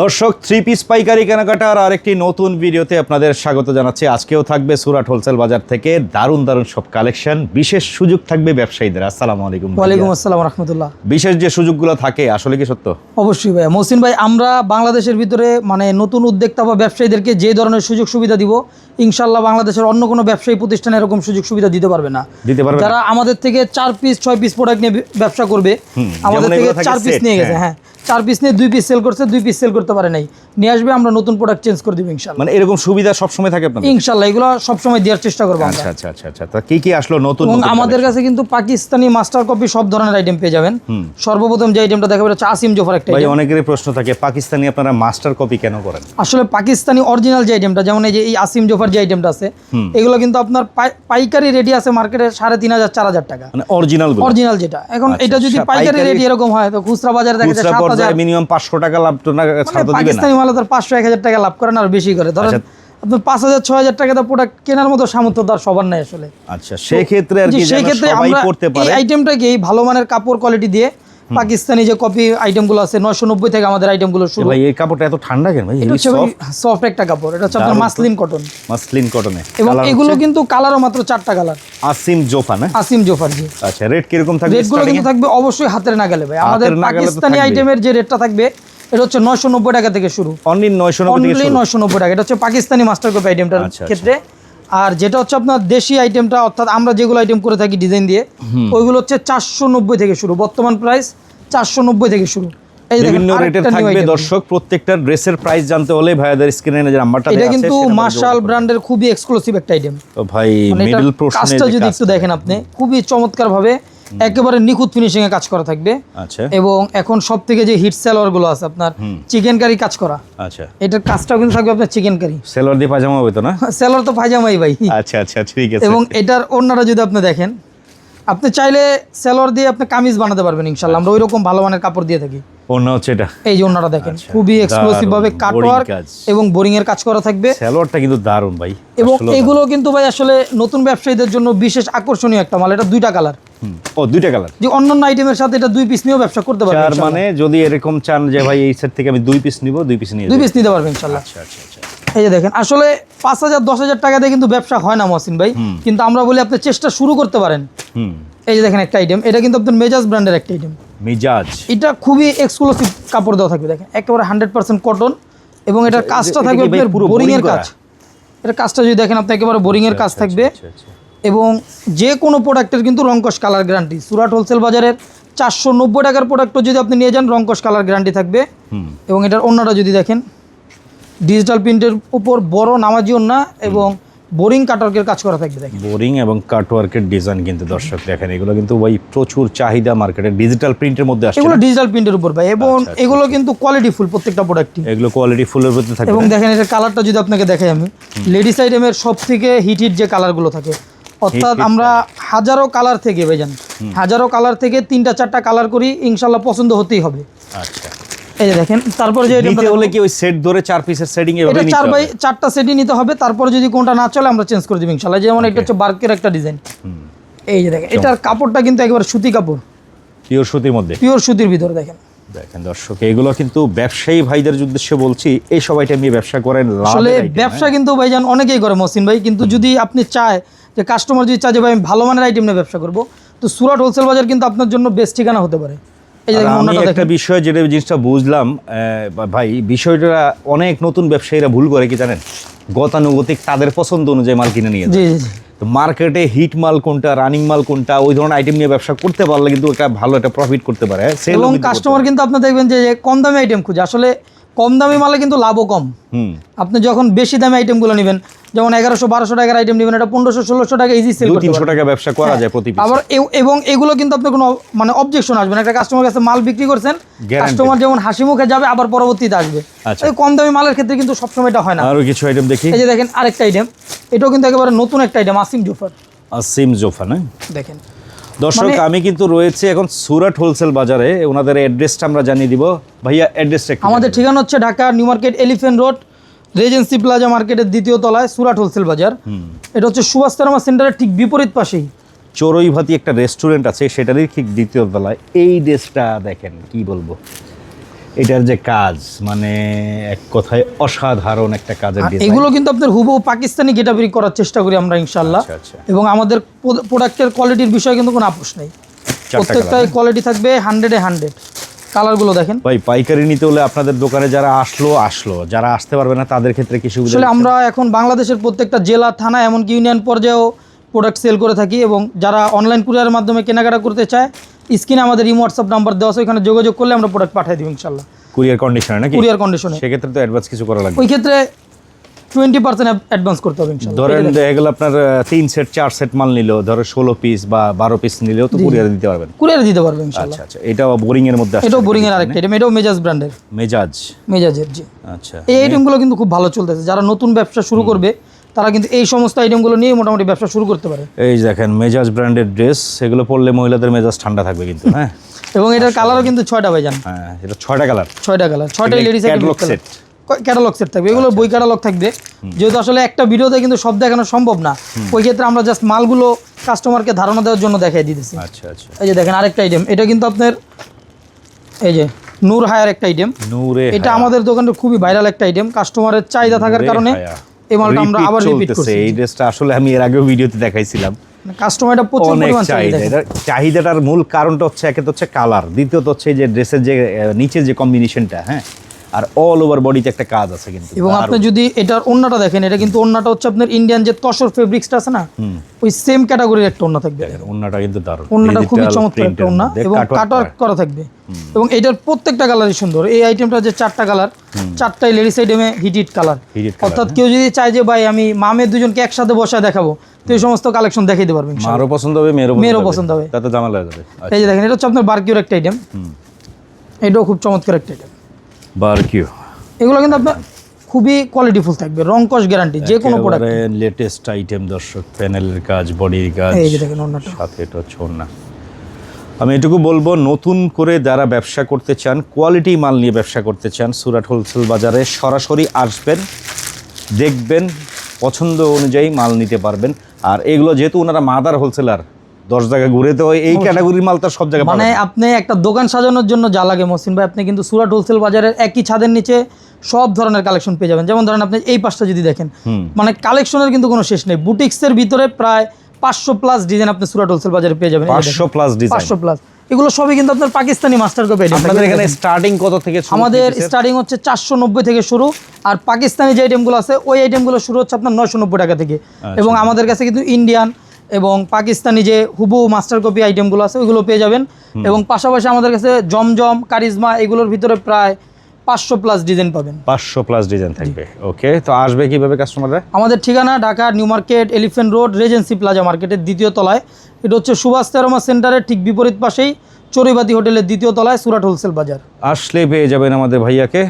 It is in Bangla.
দর্শক থ্রি পিস পাইকারি কেনাকাটার আরেকটি নতুন ভিডিওতে আপনাদের স্বাগত জানাচ্ছি। আজকেও থাকবে সুরাট হোলসেল বাজার থেকে দারুণ দারুণ সব কালেকশন। বিশেষ সুযোগ থাকবে ব্যবসায়ীদের। আসসালামু আলাইকুম ওয়ালাইকুম আসসালাম রহমতুল্লাহ। বিশেষ যে সুযোগগুলো থাকে আসলে কি সত্য? অবশ্যই ভাই মহসিন ভাই আমরা বাংলাদেশের ভিতরে মানে নতুন উদ্যোক্তা বা ব্যবসায়ীদেরকে যে ধরনের সুযোগ সুবিধা দিব ইনশাল্লাহ বাংলাদেশের অন্য কোনো ব্যবসায়ী প্রতিষ্ঠান এরকম সুযোগ সুবিধা দিতে পারবে না। দিতে পারবে? যারা আমাদের থেকে চার পিস ছয় পিস প্রোডাক্ট নিয়ে ব্যবসা করবে আমাদের থেকে চার পিস নিয়ে গেছে হ্যাঁ। চার পিস নিয়ে দুই পিস সেল করছে দুই পিস সেল করতে পারে নাই। নিয়ে আসবে আমরা নতুন প্রোডাক্ট চেঞ্জ করে দিব ইনশাল্লাহ মানে এরকম সুবিধা সবসময় থাকে আপনাদের? ইনশাল্লাহ এগুলো সবসময় দেওয়ার চেষ্টা করব আচ্ছা আচ্ছা আচ্ছা আচ্ছা। তা কি কি আসলো নতুন নতুন আমাদের কাছে কিন্তু পাকিস্তানি মাস্টার কপি সব ধরনের আইটেম পেয়ে যাবেন। সর্বপ্রথম যে আইটেমটা দেখাবে এটা আসিম জোফার একটা ভাই অনেকেরই প্রশ্ন থাকে পাকিস্তানি আপনারা মাস্টার কপি কেন করেন? আসলে পাকিস্তানি অরিজিনাল যে আইটেমটা যেমন এই যে এই আসিম জোফার যে আইটেমটা আছে এগুলো কিন্তু আপনার পাইকারি রেডি আছে মার্কেটে সাড়ে তিন হাজার চার হাজার টাকা। মানে অরিজিনাল অরিজিনাল যেটা। এখন আচ্ছা, এটা যদি আচ্ছা, পাইকারি রেডি এরকম হয় তো খুচরা বাজারে দেখা যায় সাত হাজার। মিনিমাম পাঁচশো টাকা লাভ তো না মানে না? পাকিস্তানি মালে তার পাঁচশো এক হাজার টাকা লাভ করেন আর বেশি করে। ধরেন আচ্ছা। আপনার পাঁচ হাজার ছয় হাজার টাকা তো প্রোডাক্ট কেনার মতো সামর্থ্য তার সবার নাই আসলে। আচ্ছা সেক্ষেত্রে আর কি সেই যেন ক্ষেত্রে সবাই আমরা এই আইটেমটাকে ভালো মানের কাপড় কোয়ালিটি দিয়ে পাকিস্তানি যে কপি আইটেমগুলো আছে নয়শো নব্বই থেকে আমাদের আইটেমগুলো শুরু। ভাই এই কাপড়টা এত ঠান্ডা কেন ভাই? সফট একটা কাপড়। এটা হচ্ছে আপনার মাসলিন কটন মাসলিন কটনে এবং এগুলো কিন্তু কালারও মাত্র চারটা কালার আসিম জোফা না আসিম জোফার জি। আচ্ছা রেট কীরকম থাকবে রেটগুলো কিন্তু থাকবে অবশ্যই হাতের নাগালে ভাই। আমাদের পাকিস্তানি। আইটেমের যে রেটটা থাকবে এটা হচ্ছে নয়শো নব্বই টাকা থেকে শুরু। অনলি থেকে টাকা। এটা হচ্ছে পাকিস্তানি মাস্টার কপি আইটেমটার। ক্ষেত্রে। আর যেটা হচ্ছে আপনার দেশি আইটেমটা অর্থাৎ আমরা যেগুলো আইটেম করে থাকি ডিজাইন দিয়ে ওইগুলো হচ্ছে চারশো নব্বই থেকে শুরু। বর্তমান প্রাইস চারশো নব্বই থেকে শুরু। বিভিন্ন রেটের থাকবে দর্শক প্রত্যেকটা ড্রেসের প্রাইস জানতে হলে ভাইয়াদের স্ক্রিনে যে নাম্বারটা এটা কিন্তু মার্শাল ব্র্যান্ডের খুবই এক্সক্লুসিভ একটা আইটেম তো ভাই মানে মিডল কাজটা যদি একটু দেখেন আপনি খুবই চমৎকার ভাবে একেবারে নিখুঁত ফিনিশিং এ কাজ করা থাকবে। আচ্ছা। এবং এখন সব থেকে যে হিট সেলারগুলো আছে আপনার চিকেন কারি কাজ করা। আচ্ছা। এটার কাজটাও কিন্তু থাকবে আপনার চিকেন কারি সেলোয়ার দিয়ে পাজামা হবে তো না? সেলার তো পায়জামাই ভাই। আচ্ছা আচ্ছা ঠিক আছে। এবং এটার অন্যটা যদি আপনি দেখেন আপনি চাইলে সেলর দিয়ে আপনি কামিজ বানাতে পারবেন ইনশাল্লাহ আমরা ওইরকম ভালো মানের কাপড় দিয়ে থাকি। অন্য হচ্ছে এটা। এই যে অন্যটা দেখেন আচ্ছা, খুবই এক্সক্লুসিভ ভাবে কাটওয়ার্ক এবং বোরিং এর কাজ করা থাকবে। সেলোয়ারটা কিন্তু দারুণ ভাই। এবং এগুলো কিন্তু ভাই আসলে নতুন ব্যবসায়ীদের জন্য বিশেষ আকর্ষণীয় একটা মাল। এটা দুইটা কালার। ও দুইটা কালার যে অন্যান্য আইটেমের সাথে এটা দুই পিস নিয়েও ব্যবসা করতে পারবেন মানে যদি এরকম চান যে ভাই এই সেট থেকে আমি দুই পিস নিব দুই পিস নিয়ে দুই পিস নিতে পারবেন ইনশাল্লাহ। আচ্ছা আচ্ছা আচ্ছা। এই যে দেখেন আসলে পাঁচ হাজার দশ হাজার টাকা দিয়ে কিন্তু ব্যবসা হয় না মহসিন ভাই। কিন্তু আমরা বলি আপনি চেষ্টা শুরু করতে পারেন। এই যে দেখেন একটা আইটেম এটা কিন্তু আপনার মেজাজ ব্র্যান্ডের একটা আইটেম মিজাজ। এটা খুবই এক্সক্লুসিভ কাপড় দেওয়া থাকবে দেখেন। একেবারে হান্ড্রেড পার্সেন্ট কটন এবং এটার কাজটা থাকবে আপনার পুরো বোরিং boring এর কাজ। এটার কাজটা যদি দেখেন আপনি একেবারে বোরিং এর কাজ থাকবে। আচ্ছা আচ্ছা। এবং যে কোনো প্রোডাক্টের কিন্তু রঙ্কশ কালার গ্যারান্টি সুরাট হোলসেল বাজারের চারশো নব্বই টাকার প্রোডাক্টও যদি আপনি নিয়ে যান রঙ্কশ কালার গ্যারান্টি থাকবে। এবং এটার অন্যটা যদি দেখেন ডিজিটাল প্রিন্টের উপর বড় নামাজি অন্য এবং বোরিং কাটওয়ার্কের কাজ করা থাকবে দেখেন। বোরিং এবং কাটওয়ার্কের ডিজাইন কিন্তু দর্শক দেখেন এগুলো কিন্তু ভাই প্রচুর চাহিদা মার্কেটে ডিজিটাল প্রিন্টের মধ্যে আসছে এগুলো ডিজিটাল প্রিন্টের উপর ভাই এবং আচ্ছা, আচ্ছা, এগুলো কিন্তু কোয়ালিটি ফুল প্রত্যেকটা প্রোডাক্টই এগুলো কোয়ালিটি ফুলের মধ্যে থাকে এবং দেখেন এটার কালারটা যদি আপনাকে দেখাই আমি লেডিস আইটেমের সব থেকে হিট হিট যে কালারগুলো থাকে অর্থাৎ আমরা হাজারো কালার থেকে ভাইজান হাজারো কালার থেকে তিনটা চারটা কালার করি ইনশাল্লাহ পছন্দ হতেই হবে। আচ্ছা। এই যে দেখেন তারপরে যে নিতে হলে কি ওই সেট ধরে চার পিসের সেটিং এভাবে এটা চার বাই চারটা সেটই নিতে হবে তারপরে যদি কোনটা না চলে আমরা চেঞ্জ করে দিব ইনশাল্লাহ। যেমন এটা হচ্ছে বার্কের একটা ডিজাইন এই যে দেখেন এটার কাপড়টা কিন্তু একেবারে সুতি কাপড়। পিওর সুতির মধ্যে? পিওর সুতির ভিতরে দেখেন। দেখেন দর্শক এগুলো কিন্তু ব্যবসায়ী ভাইদের উদ্দেশ্যে বলছি এই সব নিয়ে ব্যবসা করেন আসলে হ্যাঁ? ব্যবসা কিন্তু ভাইজান অনেকেই করে মহসিন ভাই। কিন্তু যদি আপনি চায় যে কাস্টমার যদি চায় যে ভাই আমি ভালো মানের আইটেম নিয়ে ব্যবসা করব তো সুরাট হোলসেল বাজার কিন্তু আপনার জন্য বেস্ট ঠিকানা হতে পারে। আমি একটা বিষয় যেটা জিনিসটা বুঝলাম ভাই বিষয়টা অনেক নতুন ব্যবসায়ীরা ভুল করে কি জানেন? গতানুগতিক তাদের পছন্দ অনুযায়ী মাল কিনে নিয়ে যায়। তো মার্কেটে হিট মাল কোনটা রানিং মাল কোনটা ওই ধরনের আইটেম নিয়ে ব্যবসা করতে পারলে কিন্তু একটা ভালো একটা প্রফিট করতে পারে। এবং কাস্টমার কিন্তু আপনার দেখবেন যে কম দামে আইটেম খুঁজে। আসলে কম দামি মালে কিন্তু লাভও কম। আপনি যখন বেশি দামি আইটেমগুলো নেবেন যেমন এগারোশো বারোশো টাকার আইটেম নেবেন এটা পনেরোশো ষোলোশো টাকা ইজি সেল তিনশো টাকা ব্যবসা করা যায় প্রতি আবার এবং এগুলো কিন্তু আপনি কোনো মানে অবজেকশন আসবে না। একটা কাস্টমার কাছে মাল বিক্রি করছেন কাস্টমার যেমন হাসি মুখে যাবে আবার পরবর্তীতে আসবে। আচ্ছা। এই কম দামি মালের ক্ষেত্রে কিন্তু সবসময় এটা হয় না। আরও কিছু আইটেম দেখি? এই যে দেখেন আরেকটা আইটেম এটাও কিন্তু একেবারে নতুন একটা আইটেম আসিম জুফার। আসিম জোফা না? দেখেন। দর্শক মানে- আমি কিন্তু রয়েছে এখন সুরাট হোলসেল বাজারে। ওনাদের অ্যাড্রেসটা আমরা জানিয়ে দিব। ভাইয়া অ্যাড্রেসটা আমাদের ঠিকানা হচ্ছে Dhaka new market elephant road regency plaza মার্কেটের দ্বিতীয় তলায় সুরাট হোলসেল বাজার। এটা হচ্ছে সুভাষ তারমা সেন্টারের ঠিক বিপরীত পাশেই। চড়ুই ভাতি একটা রেস্টুরেন্ট আছে সেটারই ঠিক দ্বিতীয় তলায়। এই ড্রেসটা দেখেন কি বলব? এটার যে কাজ মানে এক কথায় অসাধারণ একটা কাজের এগুলো কিন্তু আপনার হুবহু পাকিস্তানি গেটাবেরি করার চেষ্টা করি আমরা ইনশাল্লাহ আচ্ছা আচ্ছা। এবং আমাদের প্রোডাক্টের কোয়ালিটির বিষয়ে কিন্তু কোনো আপোষ নেই। প্রত্যেকটাই কোয়ালিটি থাকবে হান্ড্রেডে হান্ড্রেড কালারগুলো দেখেন। ভাই পাইকারি নিতে হলে আপনাদের দোকানে যারা আসলো আসলো। যারা আসতে পারবে না তাদের ক্ষেত্রে কি সুবিধা আসলে আমরা এখন বাংলাদেশের প্রত্যেকটা জেলা থানা এমনকি ইউনিয়ন পর্যায়েও প্রোডাক্ট সেল করে থাকি এবং যারা অনলাইন কুরিয়ারের মাধ্যমে কেনাকাটা করতে চায় স্ক্রিনে আমাদের ইমো হোয়াটসঅ্যাপ নাম্বার দেওয়া আছে ওইখানে যোগাযোগ করলে আমরা প্রোডাক্ট পাঠিয়ে দিব ইনশাল্লাহ কুরিয়ার কন্ডিশনে নাকি? কুরিয়ার কন্ডিশনে সেক্ষেত্রে তো অ্যাডভান্স কিছু করা লাগবে। ওই ক্ষেত্রে টোয়েন্টি পার্সেন্ট অ্যাডভান্স করতে হবে ধরেন দেখা গেল আপনার তিন সেট চার সেট মাল নিল ধরো ষোলো পিস বা বারো পিস নিলেও তো কুরিয়ারে দিতে পারবেন। কুরিয়ারে দিতে পারবেন আচ্ছা আচ্ছা এটাও বোরিং এর মধ্যে এটাও বোরিং এর আরেকটা এটাও মেজাজ ব্র্যান্ডের মেজাজ মেজাজের জি। আচ্ছা। এই আইটেমগুলো কিন্তু খুব ভালো চলতেছে। যারা নতুন ব্যবসা শুরু করবে তারা কিন্তু এই সমস্ত আইটেমগুলো নিয়ে মোটামুটি ব্যবসা শুরু করতে পারে। এই দেখেন মেজাজ ব্র্যান্ডের ড্রেস সেগুলো পরলে মহিলাদের মেজাজ ঠান্ডা থাকবে কিন্তু হ্যাঁ? এবং এটার কালারও কিন্তু ছয়টা ভাইজান হ্যাঁ এটা ছয়টা কালার ছয়টা কালার এগুলো ladies catalog set? Catalog set থাকবে এগুলো বই ক্যাটালগ থাকবে। যেহেতু আসলে একটা ভিডিওতে কিন্তু সব দেখানো সম্ভব না ওই ক্ষেত্রে আমরা জাস্ট মালগুলো কাস্টমারকে ধারণা দেওয়ার জন্য দেখাই দিতেছি। আচ্ছা আচ্ছা। এই যে দেখেন আরেকটা আইটেম এটা কিন্তু আপনার এই যে নূর হায়ার একটা আইটেম নূরে এটা আমাদের দোকানের খুবই ভাইরাল একটা আইটেম কাস্টমারের চাহিদা থাকার কারণে এই মালটা আমরা আবার রিপিট করছি এই ড্রেসটা আসলে আমি এর আগেও ভিডিওতে দেখাইছিলাম। কাস্টমার এটা প্রচুর পরিমাণ চাহিদা। চাহিদাটার মূল কারণটা হচ্ছে একে তো হচ্ছে কালার দ্বিতীয়ত হচ্ছে এই যে ড্রেসের যে নিচে নিচের যে কম্বিনেশনটা হ্যাঁ? আর অল ওভার বডিতে একটা কাজ আছে কিন্তু। এবং আপনি যদি এটার ওন্নাটা দেখেন এটা কিন্তু ওন্নাটা হচ্ছে আপনার ইন্ডিয়ান যে তসর ফেব্রিক্সটা আছে না ওই সেম ক্যাটাগরির একটা ওন্না থাকবে। ওন্নাটা কিন্তু দারুণ। ওন্নাটা খুবই চমৎকার একটা ওন্না এবং কাটওয়ার্ক করা। থাকবে। এবং এটার প্রত্যেকটা কালারই সুন্দর। এই আইটেমটা যে চারটা কালার চারটাই লেডিস আইটেমে হিট হিট কালার অর্থাৎ কেউ যদি চায় যে ভাই আমি মামের দুজনকে একসাথে বসায় দেখাবো তো এই সমস্ত কালেকশন দেখাই দিতে পারবেন মারও পছন্দ হবে মেয়েরও মেয়েরও পছন্দ হবে। তাতে জামাল হয়ে যাবে। এই যে দেখেন এটা হচ্ছে আপনার বারকিউর একটা আইটেম এটাও খুব চমৎকার একটা আইটেম বারকিউ। এগুলো কিন্তু আপনার খুবই কোয়ালিটিফুল থাকবে রং কস গ্যারান্টি যে কোনো প্রোডাক্ট লেটেস্ট আইটেম দর্শক প্যানেলের কাজ বডির কাজ এই যে দেখেন ওন্নাটা সাথে এটা হচ্ছে ওড়না। আমি এটুকু বলব নতুন করে যারা ব্যবসা করতে চান কোয়ালিটি মাল নিয়ে ব্যবসা করতে চান সুরাট হোলসেল বাজারে সরাসরি আসবেন দেখবেন পছন্দ অনুযায়ী মাল নিতে পারবেন। আর এগুলো যেহেতু ওনারা মাদার হোলসেলার দশ জায়গায় ঘুরে তো এই ক্যাটাগরির মাল তো সব জায়গায় মানে আপনি একটা দোকান সাজানোর জন্য যা লাগে মহসিন ভাই আপনি কিন্তু সুরাট হোলসেল বাজারের একই ছাদের নিচে সব ধরনের কালেকশন পেয়ে যাবেন। যেমন ধরেন আপনি এই পাশটা যদি দেখেন মানে কালেকশনের কিন্তু কোনো শেষ নেই। বুটিক্সের ভিতরে প্রায় পাঁচশো প্লাস ডিজাইন আপনি সুরাট হোলসেল বাজারে পেয়ে যাবেন। পাঁচশো প্লাস ডিজাইন পাঁচশো প্লাস এগুলো সবই কিন্তু আপনার পাকিস্তানি মাস্টার কপি আপনাদের এখানে স্টার্টিং কত থেকে শুরু আমাদের স্টার্টিং হচ্ছে চারশো নব্বই থেকে শুরু আর পাকিস্তানি যে আইটেমগুলো আছে ওই আইটেমগুলো শুরু হচ্ছে আপনার নয়শো নব্বই টাকা থেকে। আচ্ছা। এবং আমাদের কাছে কিন্তু ইন্ডিয়ান এবং পাকিস্তানি যে হুবু মাস্টার কপি আইটেমগুলো আছে ওইগুলো পেয়ে যাবেন। এবং পাশাপাশি আমাদের কাছে জমজম কারিজমা এগুলোর ভিতরে প্রায় পাঁচশো প্লাস ডিজাইন পাবেন। পাঁচশো প্লাস ডিজাইন থাকবে। ওকে তো আসবে কীভাবে কাস্টমাররা আমাদের ঠিকানা Dhaka new market elephant road regency plaza মার্কেটের দ্বিতীয় তলায়। এটা হচ্ছে সুভাষ তেরোমা সেন্টারের ঠিক বিপরীত পাশেই চড়ুইবাতি হোটেলের দ্বিতীয় তলায় সুরাট হোলসেল বাজার। আসলে পেয়ে যাবেন আমাদের ভাইয়াকে।